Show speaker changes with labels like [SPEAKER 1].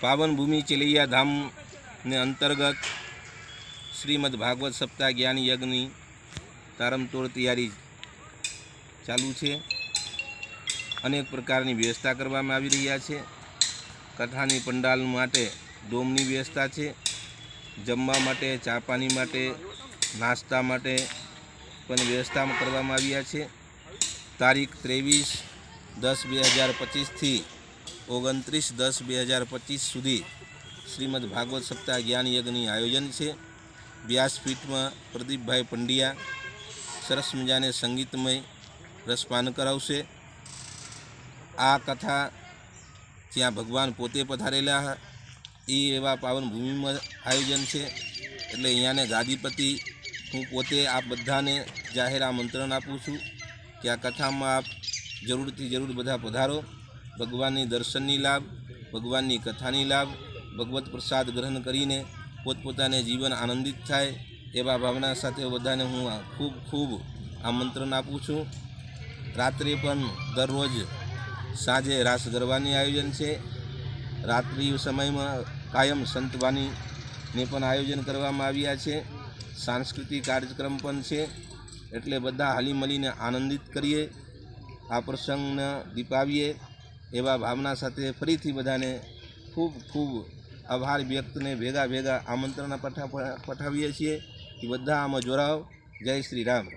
[SPEAKER 1] પાવન ભૂમિ ચેલૈયા ધામને અંતર્ગત શ્રીમદ ભાગવત સપ્તાહ જ્ઞાન યજ્ઞની તારમતોડ તૈયારી ચાલુ છે. અનેક પ્રકારની વ્યવસ્થા કરવામાં આવી રહ્યા છે. કથાની પંડાલ માટે ડોમની વ્યવસ્થા છે. જમવા માટે, ચા પાણી માટે, નાસ્તા માટે પણ વ્યવસ્થા કરવામાં આવ્યા છે. તારીખ ત્રેવીસ દસ બે હજાર પચીસથી ઓગણત્રીસ દસ બે હજાર પચીસ સુધી શ્રીમદ ભાગવત સપ્તાહ જ્ઞાન યજ્ઞની આયોજન છે. વ્યાસપીઠમાં પ્રદીપભાઈ પંડ્યા સરસ મજાને સંગીતમય રસપાન કરાવશે. આ કથા જ્યાં ભગવાન પોતે પધારેલા એ એવા પાવન ભૂમિમાં આયોજન છે. એટલે અહીંયાને ગાદીપતિ, હું પોતે આ બધાને જાહેર આમંત્રણ આપું છું કે આ કથામાં આપ જરૂરથી જરૂર બધા પધારો. ભગવાનની દર્શનની લાભ, ભગવાનની કથાની લાભ, ભગવત પ્રસાદ ગ્રહણ કરીને પોતપોતાને જીવન આનંદિત થાય એવા ભાવના સાથે બધાને હું ખૂબ ખૂબ આમંત્રણ આપું છું. રાત્રે પણ દરરોજ સાંજે રાસ ગરબાની આયોજન છે. રાત્રિ સમયમાં કાયમ સંતવાનીને પણ આયોજન કરવામાં આવ્યા છે. સાંસ્કૃતિક કાર્યક્રમ પણ છે. એટલે બધા હાલી મળીને આનંદિત કરીએ. આ પ્રસંગને દીપાવીએ. એવા ભાવના સાથે ફરીથી બધાને ખૂબ ખૂબ આભાર વ્યક્તને ભેગા ભેગા આમંત્રણ પઠા પઠાવીએ છીએ. કે બધા આમાં જોડાવ જય શ્રી રામ.